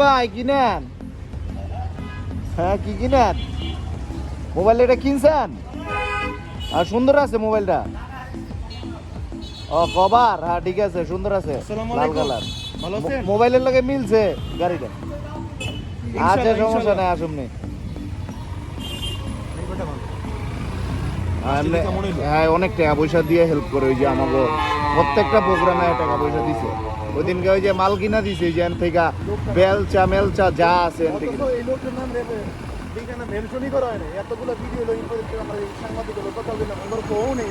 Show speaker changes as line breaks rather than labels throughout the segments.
ভাই কিনেন। হ্যাঁ কি কিনেন? মোবাইল এটা কিনছেন? আর সুন্দর আছে মোবাইলটা। ও কভার। হ্যাঁ ঠিক আছে সুন্দর আছে। লাল কালার। মোবাইলের লগে মিলছে গাড়িটা। আচ্ছা সমস্যা নাই আসুন। হ্যাঁ। হ্যাঁ অনেক টাকা পয়সা দিয়ে হেল্প করে ওই যে আমাকে প্রত্যেকটা প্রোগ্রামে টাকা পয়সা দিছে। ওই দিনকে ওই যে মাল কিনা দিছে যে থেকে বেলচা মেলচা যা আছে
এতগুলো ভিডিও সাংবাদিক কথা বললাম আমার কেউ নেই।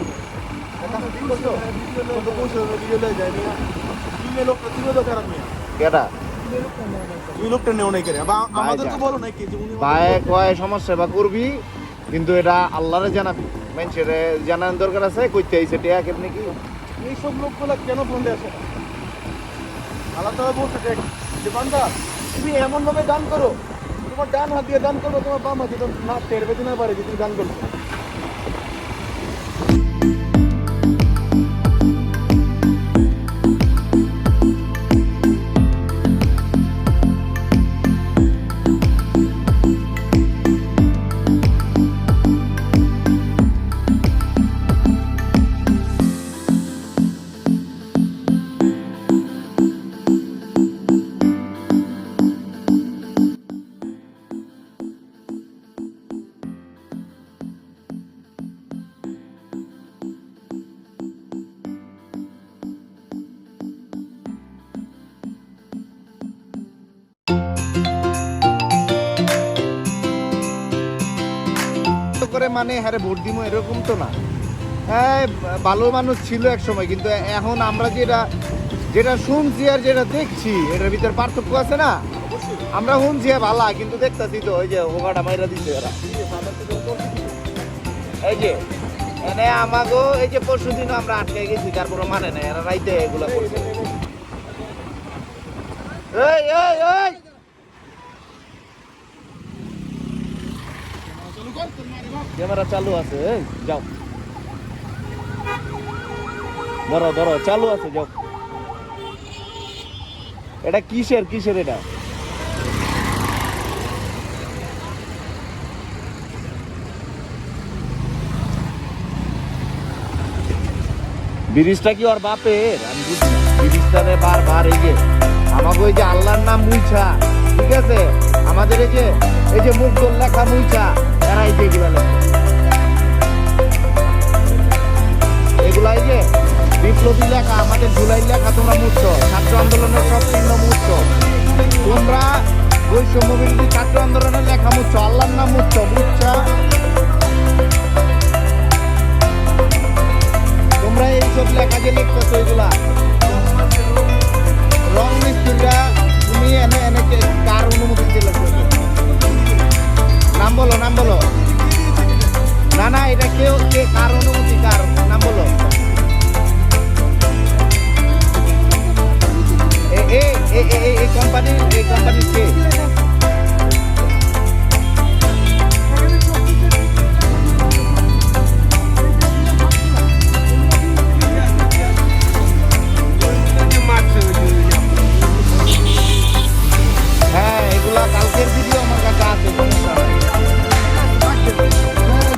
সমস্যা? বা করবি? কিন্তু এটা আল্লাহরে জানাবি। মানুষের জানানোর দরকার আছে কইতে আইছে টিয়া কেমনি কি?
এইসব লোকগুলো কেন ফোন দিয়ে আসে তাআলা বলছে দেখ যে বান্দা, তুমি এমনভাবে দান করো, তোমার ডান হাত দিয়ে দান করো, তোমার বাম হাত দিয়ে না, টের পেতে না পারে যে তুমি দান
করে। মানে হ্যাঁ ভোট দিব এরকম তো না। হ্যাঁ ভালো মানুষ ছিল এক সময় কিন্তু এখন আমরা যেটা যেটা শুনছি আর যেটা দেখছি এটার ভিতরে পার্থক্য আছে না? আমরা শুনছি হ্যাঁ ভালা কিন্তু দেখতাছি তো ওই যে ওগাটা মাইরা দিচ্ছে এরা। এই যে এনে আমাগো এই যে পরশু দিনও আমরা আটকে গেছি তারপরে মানে না এরা রাইতে এগুলা করছে। এই এই এই! ক্যামেরা চালু আছে যাও। ধরো ধরো, চালু আছে, যাও। এটা কিসের কিসের এটা? ব্রিজটা কি ওর বাপের? আমি বুঝি ব্রিজটারে বারবার এই যে আমাকে ওই যে আল্লাহর নাম মুইছা, ঠিক আছে? আমাদের এই যে এই যে মুখ লেখা মুইছা এই যে বিপ্লবী লেখা, আমাদের জুলাই লেখা তোমরা মুছছো। ছাত্র আন্দোলনের সব চিহ্ন তোমরা বৈষম্য বিরোধী ছাত্র আন্দোলনের লেখা মুছছো। আল্লাহর নাম মুছছো মুচ্ছা তোমরা এইসব লেখা যে লিখতেছো এগুলা, রং মিস্ত্রিরা এই কোম্পানি এই কোম্পানির কে? হ্যাঁ এগুলা কালকের ভিডিও আমার কাছে আছে সমস্যা নাই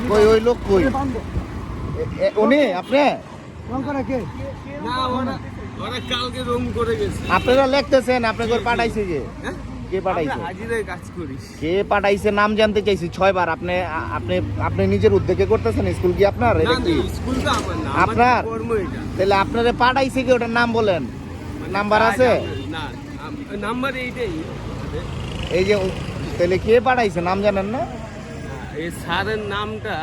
কই ওই লোক কই? উনি আপনি?
ওরা কালকে রুম করে গেছে।
আপনারা লিখতেছেন আপনাকে পাঠাইছে যে
হ্যাঁ?
কে পাঠাইছে?
হাজিরায় কাজ করি।
কে পাঠাইছে নাম জানতে চাইছি ছয়বার। আপনি আপনি আপনি নিজের উদ্যোগে করতেছেন স্কুল কি আপনার? এটা কি?
স্কুল তো আমার না
আপনার?
আপনার? কর্ম এটা।
তাহলে আপনারে পাঠাইছে কি? ওটার নাম বলেন। নাম্বার আছে?
না নাম্বার এইটাই।
এই যে তাহলে কে পাঠাইছে? নাম জানেন না?
এই স্যারের নামটা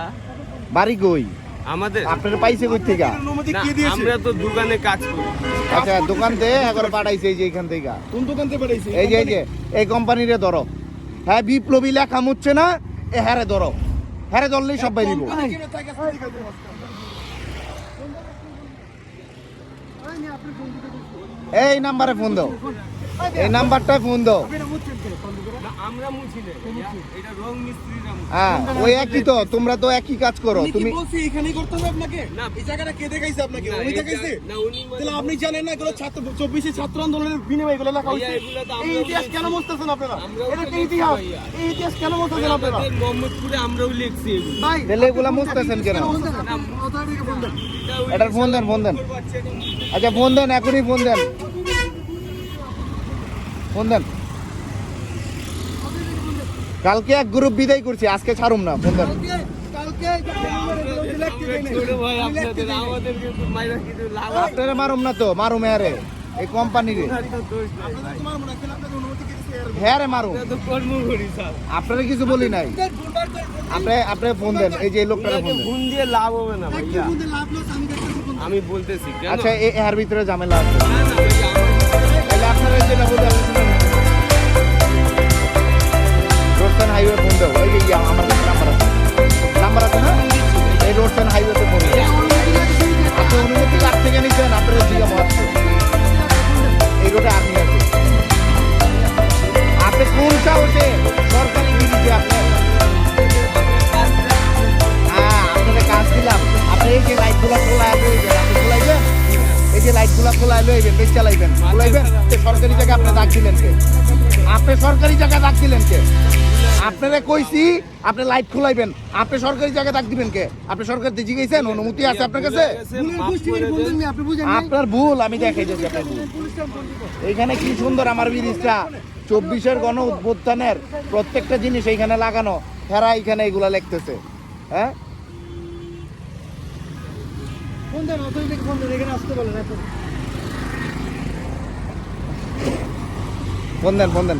বাড়ি কই?
আমাদের
আপনার পাইছে কই থেকে
অনুমতি কে দিয়েছে?
আমরা তো দোকানে কাজ করি।
আচ্ছা দোকান থেকে একবার পাঠাইছে এই যে এখান থেকে।
কোন দোকান থেকে পাঠাইছে?
এই যে এই যে এই কোম্পানিরে ধরো। হ্যাঁ বিপ্লবী লেখা মুচ্ছে না এ হ্যারে ধরো। হ্যারে ধরলেই সব বাইরিব এই নাম্বারে ফোন দাও। এই নাম্বারটায় ফোন দাও।
আমরা মুছি না এটা রং মিস্ত্রিরা
হ্যাঁ ওই একই তো তোমরা তো একই কাজ করো তুমি
বলছে এখানেই করতে হবে আপনাকে?
না।
এই জায়গাটা কে দেখাইছে আপনাকে? উনি দেখাইছে?
না, উনি মানে
তাহলে আপনি জানেন না এগুলো ছাত্র আন্দোলনের বিনিময়ে এগুলো লেখা
ভাইয়া,
হয়েছে
এগুলো তো
এই ইতিহাস কেন বুঝতেছেন আপনারা? এটা কি ইতিহাস? এই ইতিহাস কেন বুঝতেছেন আপনারা?
মোহাম্মদপুরে আমরাও লিখছি
ভাই
তাহলে এগুলা মুছতেছেন কেন
না,
এটার ফোন দেন ফোন দেন। আচ্ছা ফোন দেন এখনই ফোন দেন। ফোন দেন। কালকে এক গ্রুপ বিদায় করছি আজকে ছাড়ুম না ফোন দেন? আপনারা মারুম না তো মারুম এই কোম্পানির।
মনে হয় আপনাদের অনুমতি কি দিছে এর?
রে মারুম। আপনারা কিছু বলি নাই। আপনি আপনি ফোন দেন এই যে
ওনাকে
ফোন
দিয়ে লাভ হবে না ভাইয়া।
আমি
বলতেছি
আচ্ছা এর ভিতরে ঝামেলা আছে। তাহলে আপনারা যেটা লাইটগুলো খোলা লইবেন। বেশ চালাইবেন খোলাইবেন সরকারি জায়গায় আপনি ডাক দিলেন কে? আপনি সরকারি জায়গায় ডাক দিলেন কে? আপনারা কইছি আপনি লাইট খোলাইবেন। আপনি সরকারি জায়গায় ডাক দিবেন কে? আপনি সরকার গেছেন অনুমতি আছে আপনার কাছে? আপনার ভুল আমি দেখাই আপনার ভুল এইখানে কি সুন্দর আমার ব্রিজটা। চব্বিশের গণ উদ্বোধনের প্রত্যেকটা জিনিস এইখানে লাগানো। হেরা এইখানে এগুলা লিখতেছে। হ্যাঁ?
ফোন দেন ফোন এখানে আসতে
ফোন দেন ফোন দেন।